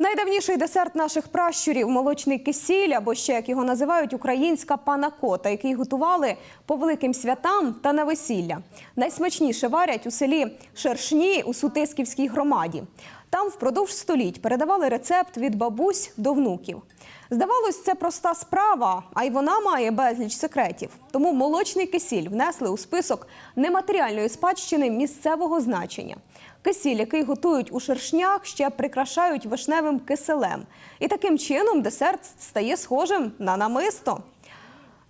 Найдавніший десерт наших пращурів молочний кисіль, або ще як його називають, українська панакота, який готували по великим святам та на весілля. Найсмачніше варять у селі Шершні у Сутисківській громаді. Там впродовж століть передавали рецепт від бабусь до внуків. Здавалось, це проста справа, а й вона має безліч секретів. Тому молочний кисіль внесли у список нематеріальної спадщини місцевого значення. Кисіль, який готують у шершнях, ще прикрашають вишневим киселем. І таким чином десерт стає схожим на намисто.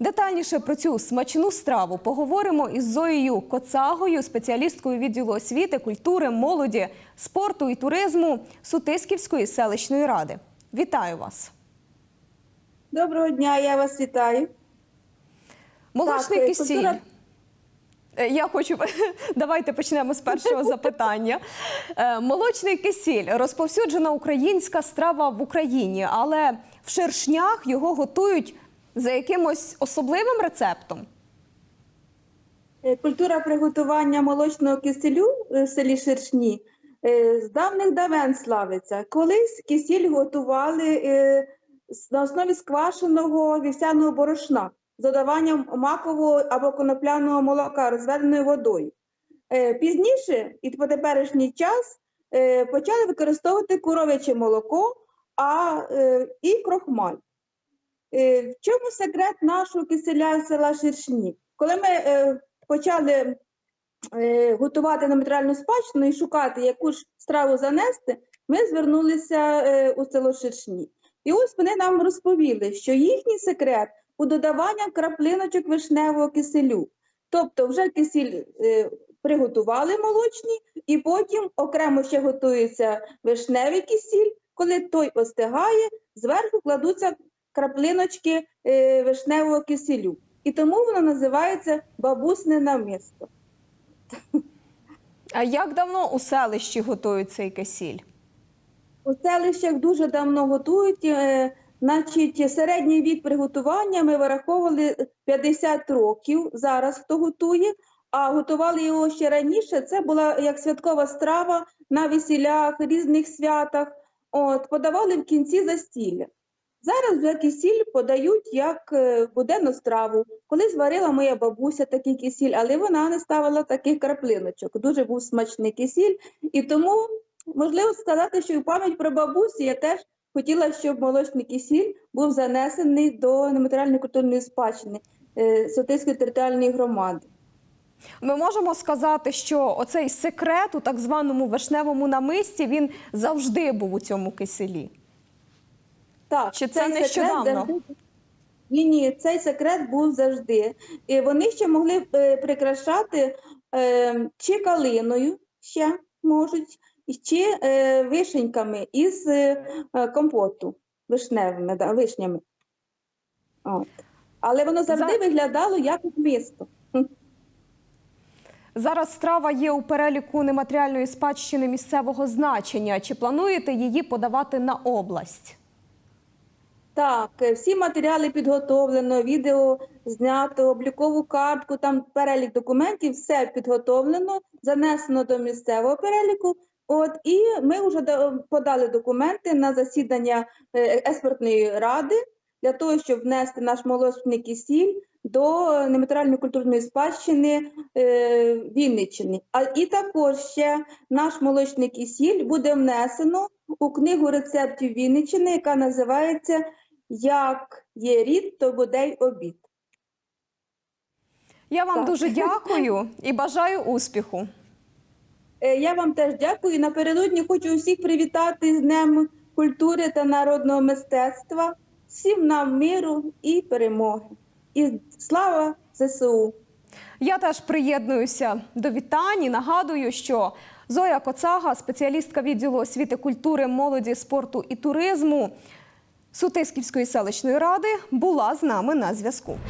Детальніше про цю смачну страву поговоримо із Зоєю Коцагою, спеціалісткою відділу освіти, культури, молоді, спорту і туризму Сутисківської селищної ради. Вітаю вас! Доброго дня, я вас вітаю. Молочний Так, е, кисіль. культура- Е, Я хочу давайте почнемо з першого запитання. Е, Молочний кисіль розповсюджена українська страва в Україні, але в шершнях його готують за якимось особливим рецептом. Е, Культура приготування молочного киселю в селі Шершні е, з давних давен славиться. Колись кисіль готували е, на основі сквашеного вівсяного борошна з додаванням макового або конопляного молока, розведеною водою. Пізніше, і по теперішній час, почали використовувати коров'яче молоко а, і крохмаль. Е, В чому секрет нашого киселя села Шершні? Коли ми е, почали е, готувати на спадщину і шукати, яку ж страву занести, ми звернулися у село Шершні. І ось вони нам розповіли, що їхній секрет у додаванні краплиночок вишневого киселю. Тобто вже кисіль приготували молочні, і потім окремо ще готується вишневий кисіль. Коли той остигає, зверху кладуться краплиночки е, вишневого киселю. І тому воно називається бабусне намисто. А як давно у селищі готують цей кисіль? У селищах дуже давно готують. Е, значить, середній вік приготування ми вираховували 50 років. Зараз хто готує, а готували його ще раніше. Це була як святкова страва на весілях, різних святах. От, подавали в кінці застілля. Зараз вже кисіль подають як е, буденну страву. Колись варила моя бабуся такий кисіль, але вона не ставила таких краплиночок. Дуже був смачний кисіль. І тому можливо сказати, що і пам'ять про бабусю я теж хотіла, щоб молочний кисіль був занесений до нематеріальної культурної спадщини е, Сотиської територіальної громади. Ми можемо сказати, що оцей секрет у так званому вишневому намисті він завжди був у цьому киселі. Так, Чи це нещодавно? завжди- Ні, ні, цей секрет був завжди. І вони ще могли е, прикрашати е, чи калиною, ще можуть, чи е, вишеньками із е, е, компоту, вишневими, да, вишнями. От. Але воно завжди За- виглядало як мисто. Зараз страва є у переліку нематеріальної спадщини місцевого значення. Чи плануєте її подавати на область? Так, е, всі матеріали підготовлено, відео знято, облікову картку, там перелік документів, все підготовлено, занесено до місцевого переліку. От і ми вже подали документи на засідання е, експертної ради для того, щоб внести наш молочний кисіль до нематеріальної культурної спадщини е, Вінниччини. А і також ще наш молочний кисіль буде внесено у книгу рецептів Вінниччини, яка називається Як є рід, то буде й обід. Я вам Так. дуже дякую і бажаю успіху. Е, Я вам теж дякую. Напередодні хочу усіх привітати з Днем культури та народного мистецтва. Всім нам миру і перемоги. І слава ЗСУ! Я теж приєднуюся до вітань і нагадую, що Зоя Коцага, спеціалістка відділу освіти, культури, молоді, спорту і туризму Сутисківської селищної ради, була з нами на зв'язку.